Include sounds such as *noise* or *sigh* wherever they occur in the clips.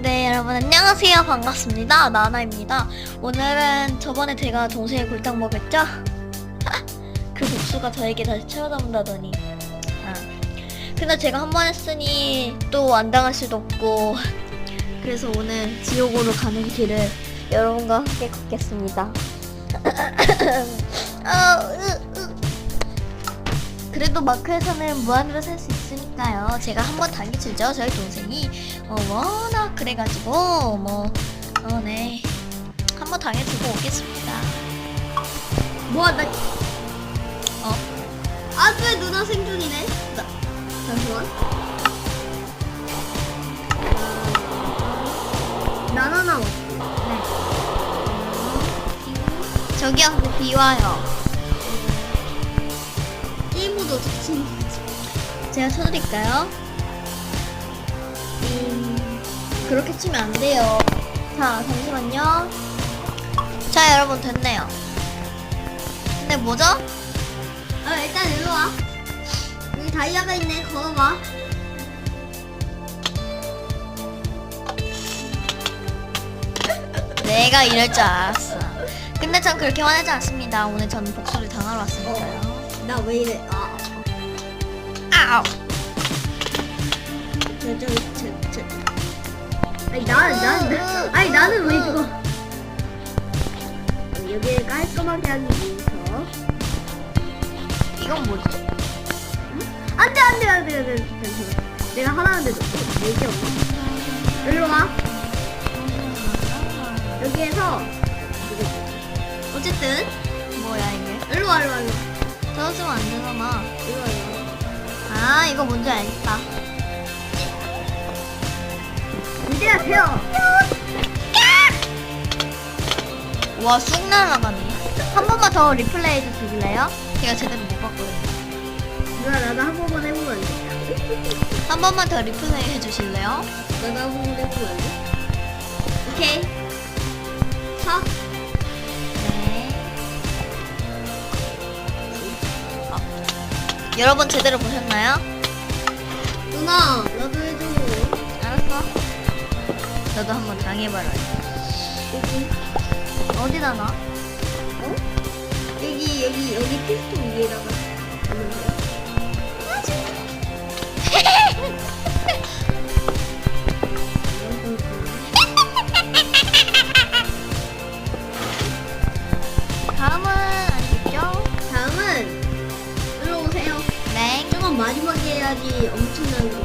네, 여러분 안녕하세요. 반갑습니다. 나나입니다. 오늘은 저번에 제가 동생의 골탕 먹였죠? *laughs* 그 복수가 저에게 다시 채워담는다더니. 아. 근데 제가 한 번 했으니 또 안 당할 수도 없고. *laughs* 그래서 오늘 지옥으로 가는 길을 여러분과 함께 걷겠습니다. *laughs* 아. 그래도 마크에서는 무한으로 살 수 있으니까요. 제가 한번 당해주죠. 저희 동생이 어, 워낙 그래가지고 뭐 어, 네. 한번 당해주고 오겠습니다. 뭐야 나 어? 아주의 누나 생존이네 나 잠시만 나나 나와 네. 저기요, 비와요. 게임모드 좋지 제가 쳐드릴까요? 음, 그렇게 치면 안 돼요. 자, 잠시만요. 자, 여러분 됐네요. 근데 뭐죠? 아 일단 일로 와 여기 다이아가 있네 걸어봐 내가 이럴 줄 알았어. 근데 전 그렇게 화내지 않습니다. 오늘 저는 복수를 당하러 왔으니까요. 나 왜 이래? 아 아우! 저 저 저 저, 저. 아니 나는 나는 나, 아니 나는 왜 죽어 여기를 깔끔하게 하기 위해서 이건 뭐지? 안돼 안돼 안돼 안돼 잠시만 내가 하라는데도 내게. 없나? 일로 와. 여기에서. 어쨌든. 뭐야 이게? 일로 와 일로 와 일로 와 떨어지면 안 되잖아. 일로 와아 이거 뭔지 알겠다. 이제야 돼요 와 쑥 날아가네. 한 번만 더 리플레이 해 주실래요? 제가 제대로 못 봤거든요. 누나 나도 한 번만 해보면 안 돼? 한 번만 더 리플레이 해 주실래요? 나도 한 번만 해보면 안 돼? 오케이 서 여러분 제대로 보셨나요? 누나 나도 해줘 알았어. 너도 한번 당해봐라. 여기 어디다 놔? 어? 여기 여기 여기 피스톤 위에다가 마지막에 해야지 엄청난 거.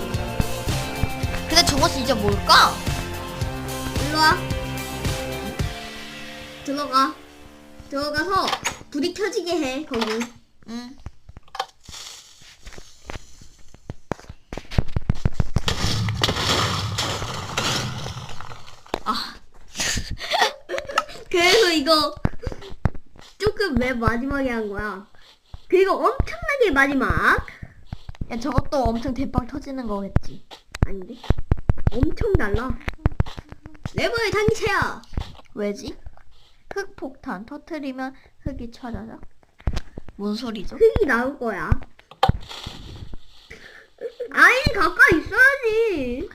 근데 저것이 이제 뭘까? 일로 와. 들어가. 들어가서 불이 켜지게 해 거기. 응. 아, *laughs* 그래서 이거 조금 맨 마지막에 한 거야. 그리고 엄청나게 마지막. 야 저것도 엄청 대빵 터지는 거겠지. 아닌데? 엄청 달라. 레버의 당기체야. 왜지? 흑폭탄 터트리면 흙이 쳐져져? 뭔 소리죠? 흙이 나올 거야. 아니 가까이 있어야지.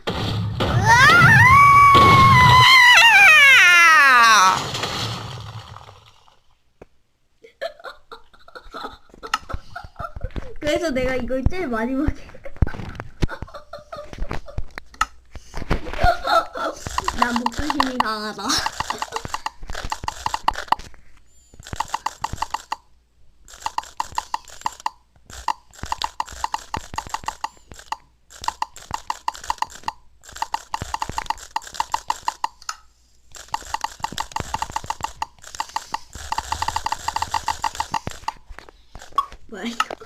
그래서 내가 이걸 제일 마지막에. *laughs* 나 목소심이 강하다. *laughs* 뭐야 이거?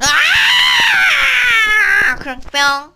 아! 그럼 뿅.